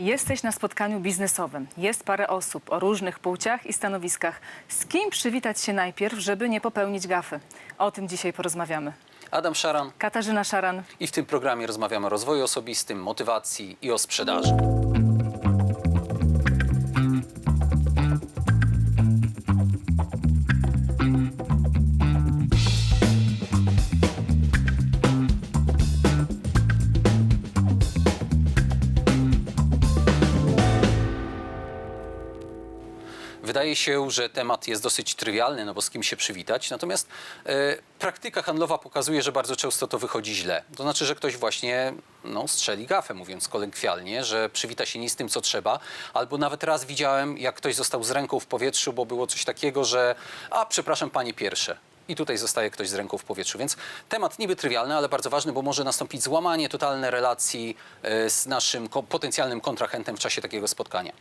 Jesteś na spotkaniu biznesowym. Jest parę osób o różnych płciach i stanowiskach. Z kim przywitać się najpierw, żeby nie popełnić gafy? O tym dzisiaj porozmawiamy. Adam Szaran Katarzyna Szaran. i w tym programie rozmawiamy o rozwoju osobistym, motywacji i o sprzedaży. Wydaje się, że temat jest dosyć trywialny, no bo z kim się przywitać. Natomiast e, praktyka handlowa pokazuje, że bardzo często to wychodzi źle. To znaczy, że ktoś właśnie no, strzeli gafę, mówiąc kolokwialnie, że przywita się nie z tym, co trzeba. Albo nawet raz widziałem, jak ktoś został z ręką w powietrzu, bo było coś takiego, że a, przepraszam, pani pierwsze. I tutaj zostaje ktoś z ręką w powietrzu. Więc temat niby trywialny, ale bardzo ważny, bo może nastąpić złamanie totalne relacji e, z naszym potencjalnym kontrahentem w czasie takiego spotkania.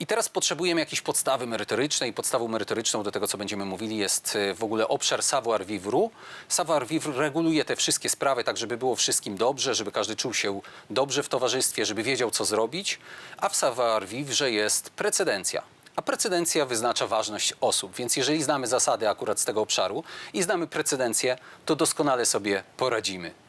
I teraz potrzebujemy jakiejś podstawy merytorycznej. Podstawą merytoryczną do tego, co będziemy mówili, jest e, w ogóle obszar savoir-vivre. Savoir-vivre reguluje te wszystkie sprawy tak, żeby było wszystkim dobrze, żeby każdy czuł się dobrze w towarzystwie, żeby wiedział, co zrobić. A w savoir-vivre jest precedencja. A precedencja wyznacza ważność osób, więc jeżeli znamy zasady akurat z tego obszaru i znamy precedencję, to doskonale sobie poradzimy.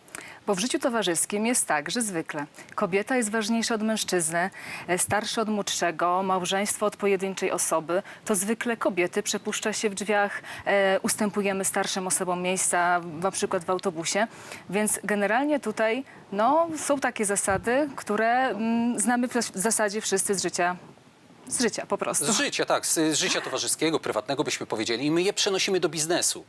Bo w życiu towarzyskim jest tak, że zwykle kobieta jest ważniejsza od mężczyzny, e, starszy od młodszego, małżeństwo od pojedynczej osoby. To zwykle kobiety przepuszcza się w drzwiach, e, ustępujemy starszym osobom miejsca, na przykład w autobusie. Więc generalnie tutaj no, są takie zasady, które mm, znamy w zasadzie wszyscy z życia. Z życia po prostu. Z życia, tak, z życia towarzyskiego, prywatnego byśmy powiedzieli i my je przenosimy do biznesu.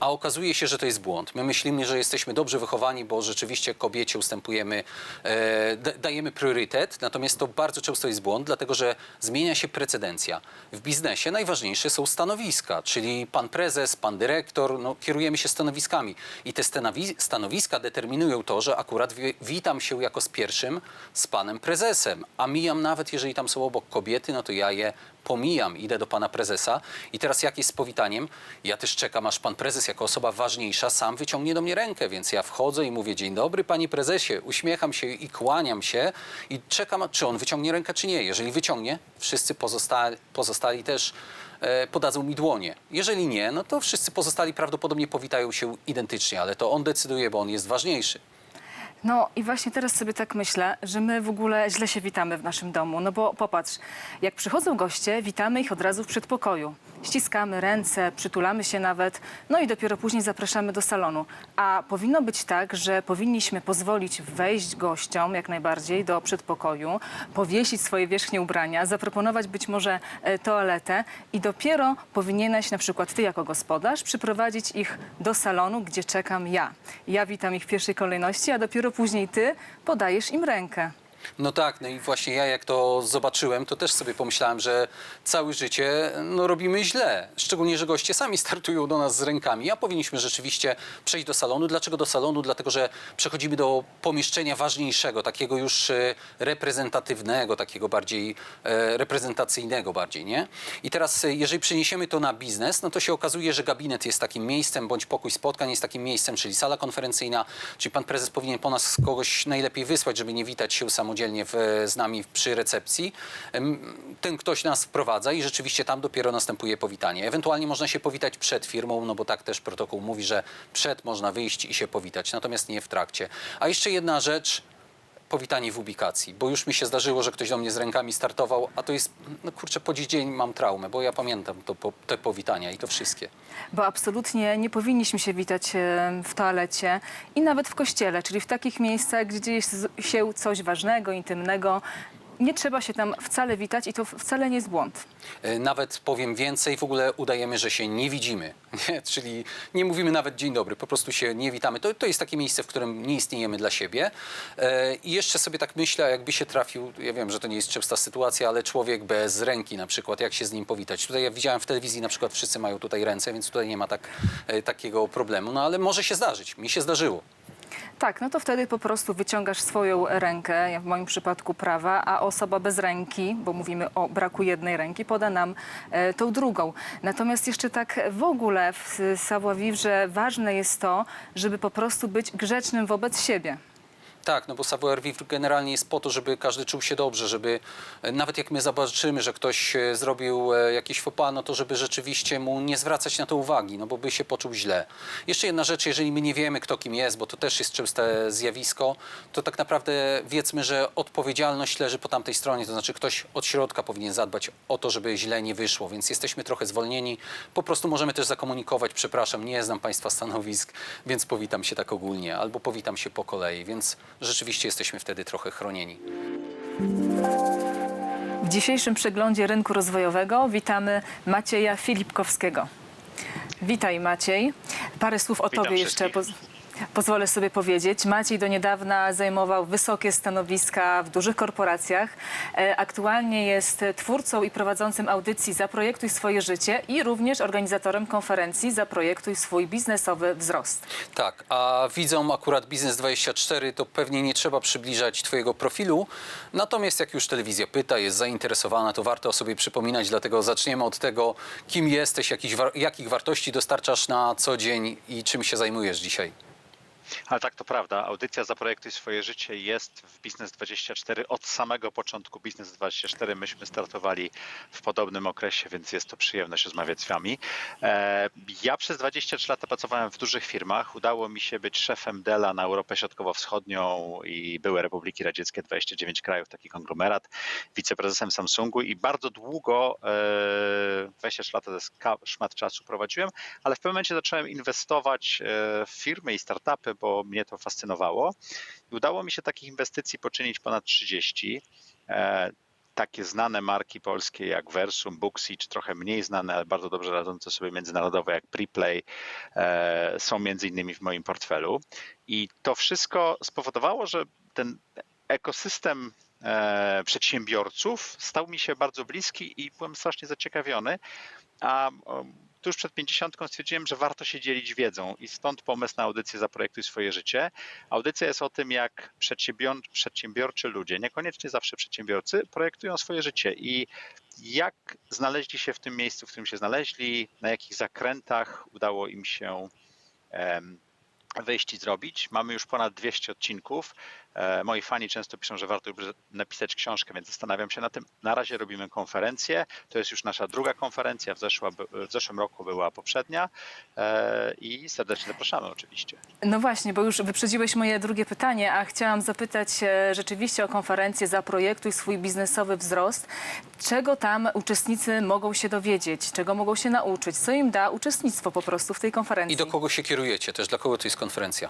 A okazuje się, że to jest błąd. My myślimy, że jesteśmy dobrze wychowani, bo rzeczywiście kobiecie ustępujemy, e, da- dajemy priorytet, natomiast to bardzo często jest błąd, dlatego że zmienia się precedencja. W biznesie najważniejsze są stanowiska, czyli pan prezes, pan dyrektor, no, kierujemy się stanowiskami i te stanowi- stanowiska determinują to, że akurat wi- witam się jako z pierwszym z panem prezesem, a mijam nawet, jeżeli tam są obok kobiety, no to ja je pomijam, idę do pana prezesa i teraz jak jest z powitaniem? Ja też czekam, aż pan prezes jako osoba ważniejsza sam wyciągnie do mnie rękę, więc ja wchodzę i mówię dzień dobry panie prezesie, uśmiecham się i kłaniam się i czekam, czy on wyciągnie rękę, czy nie. Jeżeli wyciągnie, wszyscy pozostali, pozostali też e, podadzą mi dłonie. Jeżeli nie, no to wszyscy pozostali prawdopodobnie powitają się identycznie, ale to on decyduje, bo on jest ważniejszy. No i właśnie teraz sobie tak myślę, że my w ogóle źle się witamy w naszym domu. No bo popatrz, jak przychodzą goście, witamy ich od razu w przedpokoju. Ściskamy ręce, przytulamy się nawet, no i dopiero później zapraszamy do salonu. A powinno być tak, że powinniśmy pozwolić wejść gościom jak najbardziej do przedpokoju, powiesić swoje wierzchnie ubrania, zaproponować być może e, toaletę i dopiero powinieneś na przykład ty jako gospodarz przyprowadzić ich do salonu, gdzie czekam ja. Ja witam ich w pierwszej kolejności, a dopiero później ty podajesz im rękę. No tak, no i właśnie ja jak to zobaczyłem, to też sobie pomyślałem, że całe życie no, robimy źle. Szczególnie, że goście sami startują do nas z rękami, a powinniśmy rzeczywiście przejść do salonu. Dlaczego do salonu? Dlatego, że przechodzimy do pomieszczenia ważniejszego, takiego już e, reprezentatywnego, takiego bardziej e, reprezentacyjnego bardziej, nie? I teraz, e, jeżeli przeniesiemy to na biznes, no to się okazuje, że gabinet jest takim miejscem, bądź pokój spotkań jest takim miejscem, czyli sala konferencyjna, czyli pan prezes powinien po nas kogoś najlepiej wysłać, żeby nie witać się samodzielnie w, z nami przy recepcji. Ten ktoś nas wprowadza i rzeczywiście tam dopiero następuje powitanie. Ewentualnie można się powitać przed firmą, no bo tak też protokół mówi, że przed można wyjść i się powitać, natomiast nie w trakcie. A jeszcze jedna rzecz, powitanie w ubikacji, bo już mi się zdarzyło, że ktoś do mnie z rękami startował, a to jest, no kurczę, po dziś dzień mam traumę, bo ja pamiętam to, po, te powitania i to wszystkie. Bo absolutnie nie powinniśmy się witać e, w toalecie i nawet w kościele, czyli w takich miejscach, gdzie dzieje się coś ważnego, intymnego. Nie trzeba się tam wcale witać i to wcale nie jest błąd. E, Nawet powiem więcej, w ogóle udajemy, że się nie widzimy. Czyli nie mówimy nawet dzień dobry, po prostu się nie witamy. To, to jest takie miejsce, w którym nie istniejemy dla siebie. E, I jeszcze sobie tak myślę, jakby się trafił, ja wiem, że to nie jest częsta sytuacja, ale człowiek bez ręki na przykład, jak się z nim powitać. Tutaj ja widziałem w telewizji na przykład wszyscy mają tutaj ręce, więc tutaj nie ma tak, e, takiego problemu. No ale może się zdarzyć. Mi się zdarzyło. Tak, no to wtedy po prostu wyciągasz swoją rękę, w moim przypadku prawa, a osoba bez ręki, bo mówimy o braku jednej ręki, poda nam e, tą drugą. Natomiast jeszcze tak w ogóle w savoir-vivre ważne jest to, żeby po prostu być grzecznym wobec siebie. Tak, no bo savoir vivre generalnie jest po to, żeby każdy czuł się dobrze, żeby e, nawet jak my zobaczymy, że ktoś e, zrobił e, jakiś faux no to żeby rzeczywiście mu nie zwracać na to uwagi, no bo by się poczuł źle. Jeszcze jedna rzecz, jeżeli my nie wiemy, kto kim jest, bo to też jest częste zjawisko, to tak naprawdę wiedzmy, że odpowiedzialność leży po tamtej stronie, to znaczy ktoś od środka powinien zadbać o to, żeby źle nie wyszło, więc jesteśmy trochę zwolnieni. Po prostu możemy też zakomunikować, przepraszam, nie znam Państwa stanowisk, więc powitam się tak ogólnie, albo powitam się po kolei, więc rzeczywiście jesteśmy wtedy trochę chronieni. W dzisiejszym przeglądzie rynku rozwojowego witamy Macieja Filipkowskiego. Witaj Maciej. Parę słów o Witam tobie jeszcze pozwolę sobie powiedzieć. Maciej do niedawna zajmował wysokie stanowiska w dużych korporacjach. E, Aktualnie jest twórcą i prowadzącym audycji Zaprojektuj swoje życie i również organizatorem konferencji Zaprojektuj swój biznesowy wzrost. Tak, a widzom akurat Biznes24 to pewnie nie trzeba przybliżać Twojego profilu. Natomiast jak już telewizja pyta, jest zainteresowana, to warto o sobie przypominać, dlatego zaczniemy od tego, kim jesteś, jakich wartości dostarczasz na co dzień i czym się zajmujesz dzisiaj. Ale tak, to prawda. Audycja Zaprojektuj swoje życie jest w Biznes24 od samego początku Biznes24. Myśmy startowali w podobnym okresie, więc jest to przyjemność rozmawiać z Wami. E, Ja przez 23 lata pracowałem w dużych firmach. Udało mi się być szefem Dela na Europę Środkowo-Wschodnią i były Republiki Radzieckie, 29 krajów, taki konglomerat, wiceprezesem Samsungu i bardzo długo, e, 23 lata to jest szmat czasu prowadziłem, ale w pewnym momencie zacząłem inwestować e, w firmy i startupy, bo mnie to fascynowało. I udało mi się takich inwestycji poczynić ponad 30. E, Takie znane marki polskie jak Versum, Booksy, czy trochę mniej znane, ale bardzo dobrze radzące sobie międzynarodowe jak Preplay e, są między innymi w moim portfelu. I to wszystko spowodowało, że ten ekosystem e, przedsiębiorców stał mi się bardzo bliski i byłem strasznie zaciekawiony. A tuż przed 50 stwierdziłem, że warto się dzielić wiedzą i stąd pomysł na audycję Zaprojektuj swoje życie. Audycja jest o tym, jak przedsiębior, przedsiębiorczy ludzie, niekoniecznie zawsze przedsiębiorcy, projektują swoje życie i jak znaleźli się w tym miejscu, w którym się znaleźli, na jakich zakrętach udało im się wyjść i zrobić. Mamy już ponad 200 odcinków. E, Moi fani często piszą, że warto już napisać książkę, więc zastanawiam się na tym. Na razie robimy konferencję. To jest już nasza druga konferencja. W, zeszła, w zeszłym roku była poprzednia e, i serdecznie zapraszamy oczywiście. No właśnie, bo już wyprzedziłeś moje drugie pytanie, a chciałam zapytać e, rzeczywiście o konferencję Zaprojektuj swój biznesowy wzrost. Czego tam uczestnicy mogą się dowiedzieć? Czego mogą się nauczyć? Co im da uczestnictwo po prostu w tej konferencji? I do kogo się kierujecie też? Dla kogo to jest konferencja?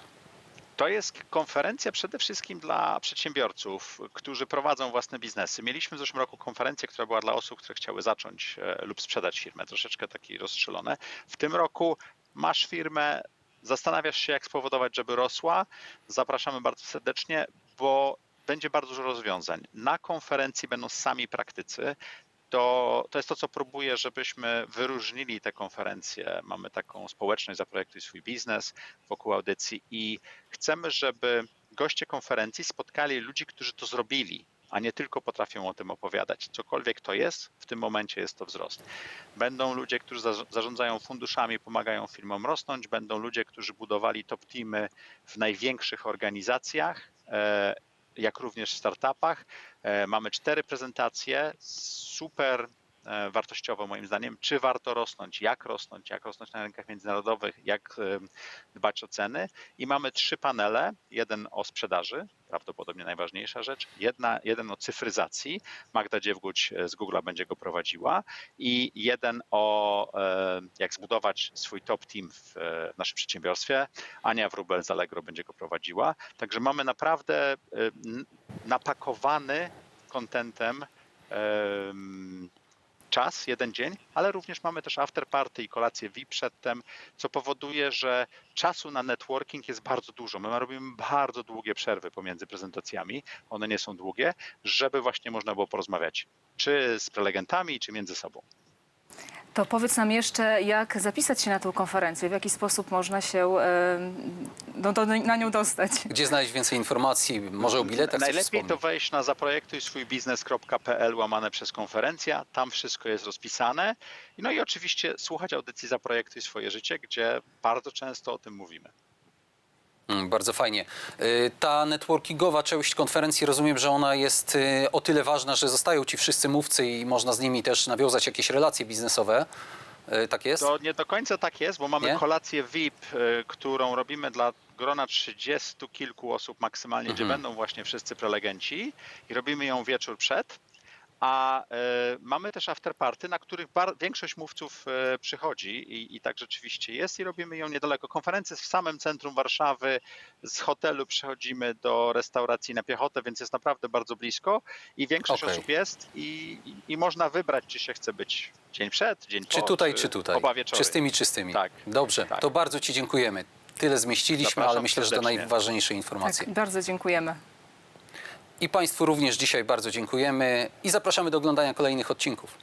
To jest konferencja przede wszystkim dla przedsiębiorców, którzy prowadzą własne biznesy. Mieliśmy w zeszłym roku konferencję, która była dla osób, które chciały zacząć e, lub sprzedać firmę, troszeczkę takie rozstrzelone. W tym roku masz firmę, zastanawiasz się, jak spowodować, żeby rosła. Zapraszamy bardzo serdecznie, bo będzie bardzo dużo rozwiązań. Na konferencji będą sami praktycy. To, to jest to, co próbuję, żebyśmy wyróżnili te konferencje. Mamy taką społeczność Zaprojektuj swój biznes wokół audycji i chcemy, żeby goście konferencji spotkali ludzi, którzy to zrobili, a nie tylko potrafią o tym opowiadać. Cokolwiek to jest, w tym momencie jest to wzrost. Będą ludzie, którzy za- zarządzają funduszami, pomagają firmom rosnąć, będą ludzie, którzy budowali top teamy w największych organizacjach, e, jak również w startupach. E, Mamy cztery prezentacje, super wartościowo moim zdaniem, czy warto rosnąć, jak rosnąć, jak rosnąć na rynkach międzynarodowych, jak em, dbać o ceny. I mamy trzy panele, jeden o sprzedaży, prawdopodobnie najważniejsza rzecz, jedna, jeden o cyfryzacji, Magda Dziewguć z Google'a będzie go prowadziła. I jeden o e, jak zbudować swój top team w, e, naszym przedsiębiorstwie, Ania Wrubel z Allegro będzie go prowadziła. Także mamy naprawdę e, napakowany kontentem em, czas, jeden dzień, ale również mamy też afterparty i kolację VIP przedtem, co powoduje, że czasu na networking jest bardzo dużo. My robimy bardzo długie przerwy pomiędzy prezentacjami, one nie są długie, żeby właśnie można było porozmawiać czy z prelegentami, czy między sobą. To powiedz nam jeszcze, jak zapisać się na tę konferencję, w jaki sposób można się do, do, na nią dostać. Gdzie znaleźć więcej informacji? Może o biletach coś Najlepiej to wejść na zaprojektuj swój biznes.pl łamane przez konferencja. Tam wszystko jest rozpisane. No i oczywiście słuchać audycji Zaprojektuj swoje życie, gdzie bardzo często o tym mówimy. Mm, Bardzo fajnie. Y, Ta networkingowa część konferencji, rozumiem, że ona jest y, o tyle ważna, że zostają ci wszyscy mówcy i można z nimi też nawiązać jakieś relacje biznesowe. Y, Tak jest? To nie do końca tak jest, bo mamy Nie? kolację VIP, którą robimy dla grona 30 kilku osób maksymalnie, gdzie Mhm. będą właśnie wszyscy prelegenci i robimy ją wieczór przed. A y, mamy też afterparty, na których bar- większość mówców y, przychodzi i, i tak rzeczywiście jest i robimy ją niedaleko. Konferencja jest w samym centrum Warszawy, z hotelu przechodzimy do restauracji na piechotę, więc jest naprawdę bardzo blisko i większość Okej. osób jest i, i, i można wybrać, czy się chce być dzień przed, dzień Czy po, tutaj, czy tutaj? Oba wieczory. Czystymi, czystymi. Tak. Dobrze, Tak. to bardzo Ci dziękujemy. Tyle zmieściliśmy, Zapraszam ale myślę, że to serdecznie. najważniejsze informacje. Tak, bardzo dziękujemy. I Państwu również dzisiaj bardzo dziękujemy i zapraszamy do oglądania kolejnych odcinków.